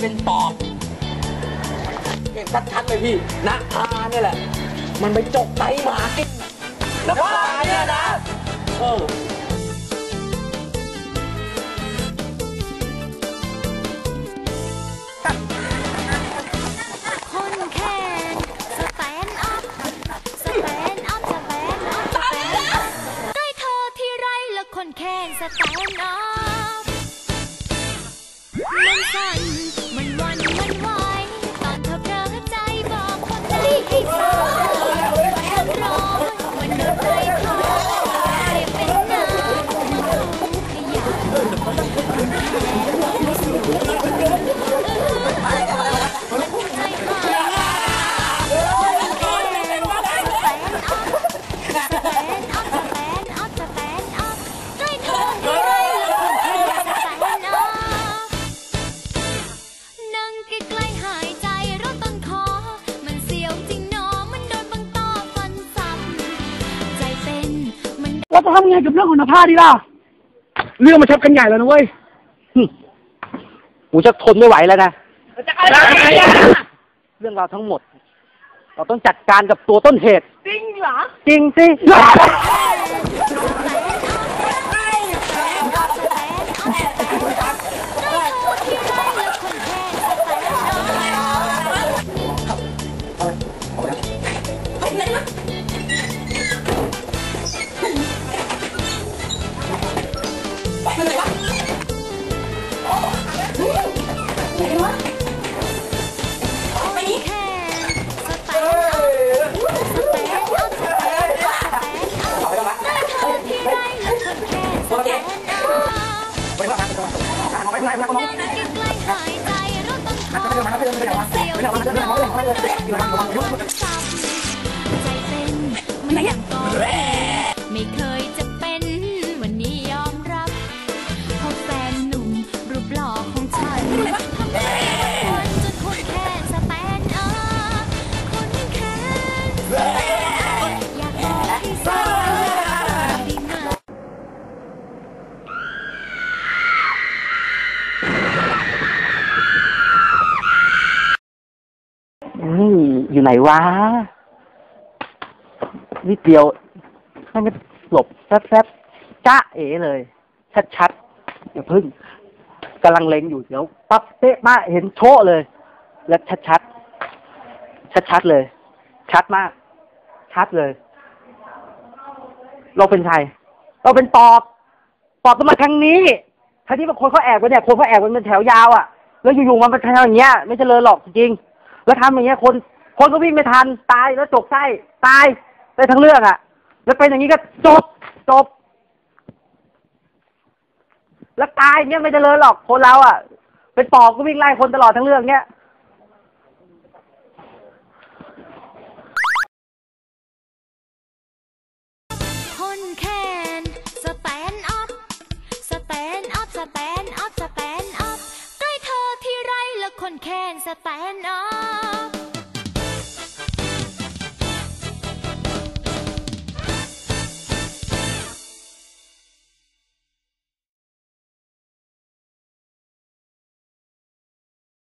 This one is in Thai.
เป็นปอบเห็นชัดๆเลยพี่นะพาเนี่ยแหละ มันไปจกไตหมากินนักพาเนี่ยนะเออ จะทำยังไงกับเรื่องของนภาดีล่ะ เรื่องมันชักกันใหญ่แล้วนะเว้ยกูจะทนไม่ไหวแล้วนะ จะอะไรอะเรื่องราวทั้งหมด เราต้องจัดการกับตัวต้นเหตุ จริงเหรอ จริงสิ ไม่ อยู่ไหนวะนิดเดียวมันหลบแป๊บๆจ้าเอ๋เลย ชัดๆอย่าพึ่งกำลังเล็งอยู่เดี๋ยวปั๊บเป๊ะมาเห็นโชะเลย แล้วชัดๆชัดๆเลย ชัดมาก ชัดเลย เราเป็นใครเราเป็นปอบปอบต้องมาทางนี้ทางที่บางคนเขาแอบกันเนี่ยคนเขาแอบกันเป็นแถวยาวอะ แล้วอยู่ๆมันเป็นแถวอย่างเงี้ย ไม่เจริญหรอกจริงๆแล้วทำอย่างเงี้ยคน คนก็วิ่งไม่ทันตายแล้วจกไส้ตายได้ทั้งเรื่องอะ่ะ แล้วเป็นอย่างนี้ก็จบจบ แล้วตายเนี่ยไม่จะเลยหรอกคนเราอะ่ะ เป็นปอบก็วิ่งไล่คนตลอดทั้งเรื่องเนี้ยคนแค้นอฟสแตนอฟสแตนอฟสแตนอฟใกล้เธอที่ไรละคนแคนสแตนอฟ